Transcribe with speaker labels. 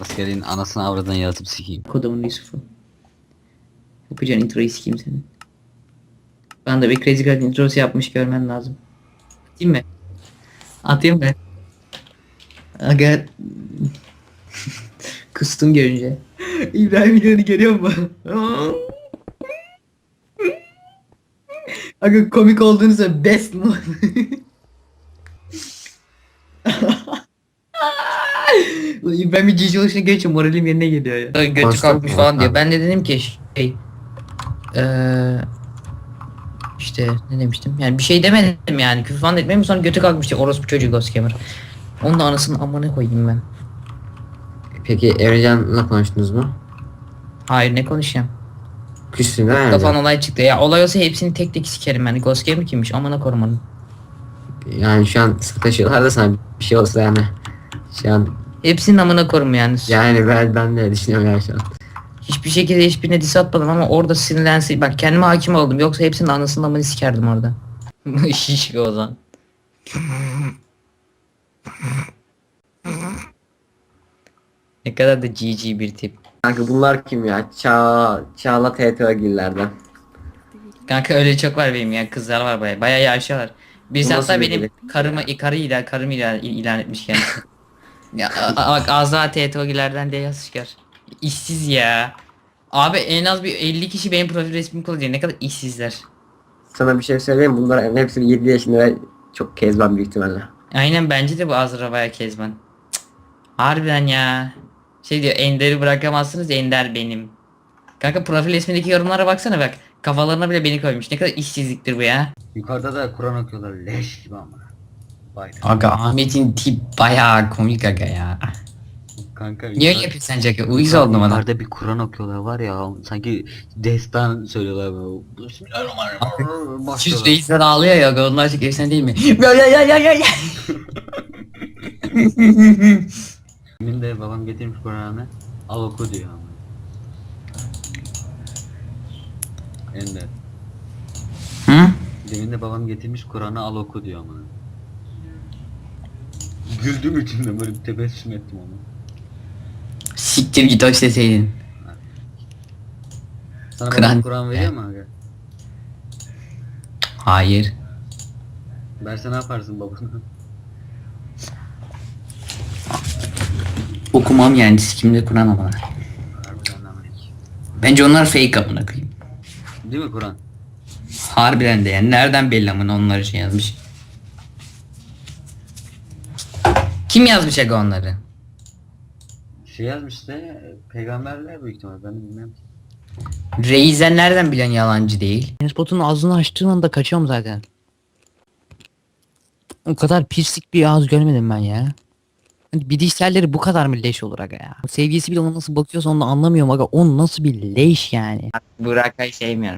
Speaker 1: Askerin anasını avradan yaratıp sikeyim.
Speaker 2: Kodumun Yusuf'u. Yapacağın introyu sikeyim senin. Ben de bir Crazy Card introsu yapmış görmen lazım. Atayım mı? Atayım mı? Aga... Kustum görünce. İbrahim İlhan'ı görüyor musun? Aga komik olduğunuzda best mu? İbrahim bir cici oluşuna geçiyor moralim yerine geliyor ya. Götü kalkmış falan diyor.
Speaker 3: Ha.
Speaker 2: Ben de dedim ki şey eee işte ne demiştim yani bir şey demedim yani küfür falan etmedim sonra götü kalkmış diye orospu çocuğu Ghost Gamer. Onun da anasını amına koyayım ben.
Speaker 3: Peki Emrecan'la konuştunuz mu?
Speaker 2: Hayır ne konuşacağım.
Speaker 3: Küstün değil mi?
Speaker 2: Kafan olay çıktı ya olay olsa hepsini tek tek sikerim yani Ghost Gamer kimmiş amına korumanın.
Speaker 3: Yani şu an sıkı taşıyorlar da sana bir şey olsa yani. Şu an
Speaker 2: Hepsinin amına korum yani.
Speaker 3: yani ben, ben de düşünüyorum yani şu an.
Speaker 2: Hiçbir şekilde hiçbirine diss atmadım ama orada sinirlense bak kendime hakim oldum yoksa hepsinin anasını amını sikerdim orada. Şişko o zaman. ne kadar da GG bir tip.
Speaker 3: Kanka bunlar kim ya? Ça Çağla TTO'gillerden.
Speaker 2: Kanka öyle çok var benim ya kızlar var baya baya yaşıyorlar.
Speaker 3: Bu nasıl
Speaker 2: hatta
Speaker 3: bir
Speaker 2: benim karımı karı ilan karımı ilan, ilan etmiş kendisi. ya bak Azra TTO'gilerden de yaz çıkar. İşsiz ya. Abi en az bir 50 kişi benim profil resmimi kullanıyor. Ne kadar işsizler.
Speaker 3: Sana bir şey söyleyeyim mi? Bunların hepsi 7 yaşında ve çok kezban büyük ihtimalle.
Speaker 2: Aynen bence de bu Azra baya kezban. Cık. Harbiden ya. Şey diyor Ender'i bırakamazsınız Ender benim. Kanka profil ismindeki yorumlara baksana bak. Kafalarına bile beni koymuş. Ne kadar işsizliktir bu ya.
Speaker 1: Yukarıda da Kur'an okuyorlar leş gibi ama. Vay.
Speaker 2: Aga Ahmet'in tip bayağı komik aga ya.
Speaker 1: Kanka
Speaker 2: Niye
Speaker 1: yukarı-
Speaker 2: yapıyorsun sence aga? Uyuz oldum adam.
Speaker 1: Yukarıda bir Kur'an okuyorlar var ya sanki destan söylüyorlar böyle. Bismillahirrahmanirrahim.
Speaker 2: Süs
Speaker 1: Başlıyorlar.
Speaker 2: reisler ağlıyor ya aga onlar çok efsane değil mi? Ya ya ya ya ya ya.
Speaker 1: Demin de babam getirmiş Kur'an'ı. Al oku diyor ama. Ender.
Speaker 2: Hı?
Speaker 1: Demin de babam getirmiş Kur'an'ı al oku diyor ama. Güldüm içimden böyle bir tebessüm ettim onu.
Speaker 2: Siktir git hoş deseydin.
Speaker 1: Sana
Speaker 2: Kur'an-
Speaker 1: babam Kur'an veriyor mu aga?
Speaker 2: Hayır.
Speaker 1: Verse ne yaparsın babana?
Speaker 2: Okumam yani sikimde Kur'an ama.
Speaker 1: Harbiden demek.
Speaker 2: Bence onlar fake amına koyayım.
Speaker 1: Değil mi Kur'an?
Speaker 2: Harbiden de yani nereden belli amına onları şey yazmış. Kim yazmış aga onları?
Speaker 1: Şey yazmış işte peygamberler büyük ihtimal ben bilmem.
Speaker 2: Reizen nereden bilen yalancı değil? Spot'un ağzını açtığın anda kaçıyorum zaten. O kadar pislik bir ağız görmedim ben ya. Hani Bilgisayarları bu kadar mı leş olur aga ya? Sevgisi bile ona nasıl bakıyorsa onu anlamıyorum aga. O nasıl bir leş yani? Burak'ı sevmiyorum.